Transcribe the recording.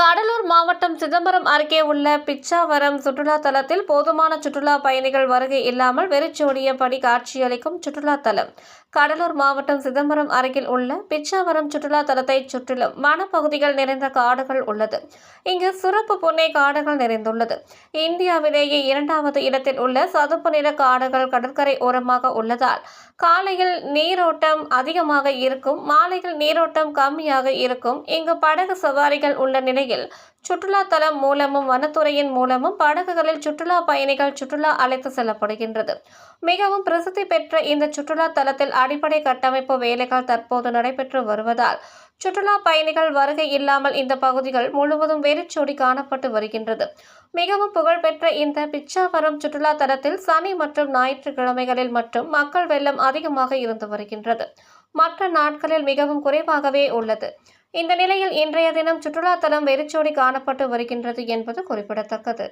கடலூர் மாவட்டம் சிதம்பரம் அருகே உள்ள பிச்சாவரம் சுற்றுலா தலத்தில் போதுமான சுற்றுலா பயணிகள் வருகை இல்லாமல் வெறிச்சோடியபடி காட்சியளிக்கும் சுற்றுலா தலம். கடலூர் மாவட்டம் சிதம்பரம் அருகில் உள்ள பிச்சாவரம் சுற்றுலா தலத்தை சுற்றிலும் வனப்பகுதிகள் நிறைந்த காடுகள் உள்ளது. இங்கு சிறப்பு புன்னை காடுகள் நிறைந்துள்ளது. இந்தியாவிலேயே இரண்டாவது இடத்தில் உள்ள சதுப்பு நிற காடுகள் கடற்கரை ஓரமாக உள்ளதால் காலையில் நீரோட்டம் அதிகமாக இருக்கும் மாலையில் நீரோட்டம் கம்மியாக இருக்கும். இங்கு படகு சவாரிகள் உள்ள நிலை நிலையில் சுற்றுலா தலம் மூலமும் வனத்துறையின் மூலமும் படகுகளில் சுற்றுலா பயணிகள் சுற்றுலா அழைத்து செல்லப்படுகின்றது. மிகவும் பிரசித்தி பெற்ற இந்த சுற்றுலா தலத்தில் அடிப்படை கட்டமைப்பு வேலைகள் தற்போது நடைபெற்று வருவதால் சுற்றுலா பயணிகள் வருகை இல்லாமல் இந்த பகுதிகள் முழுவதும் வெறிச்சோடி காணப்பட்டு வருகின்றது. மிகவும் புகழ்பெற்ற இந்த பிச்சாவரம் சுற்றுலா தலத்தில் சனி மற்றும் ஞாயிற்றுக்கிழமைகளில் மட்டும் மக்கள் வெள்ளம் அதிகமாக இருந்து வருகின்றது. மற்ற நாட்களில் மிகவும் குறைவாகவே உள்ளது. இந்த நிலையில் இன்றைய தினம் சுற்றுலா தலம் வெறிச்சோடி காணப்பட்டு வருகின்றது என்பது குறிப்பிடத்தக்கது.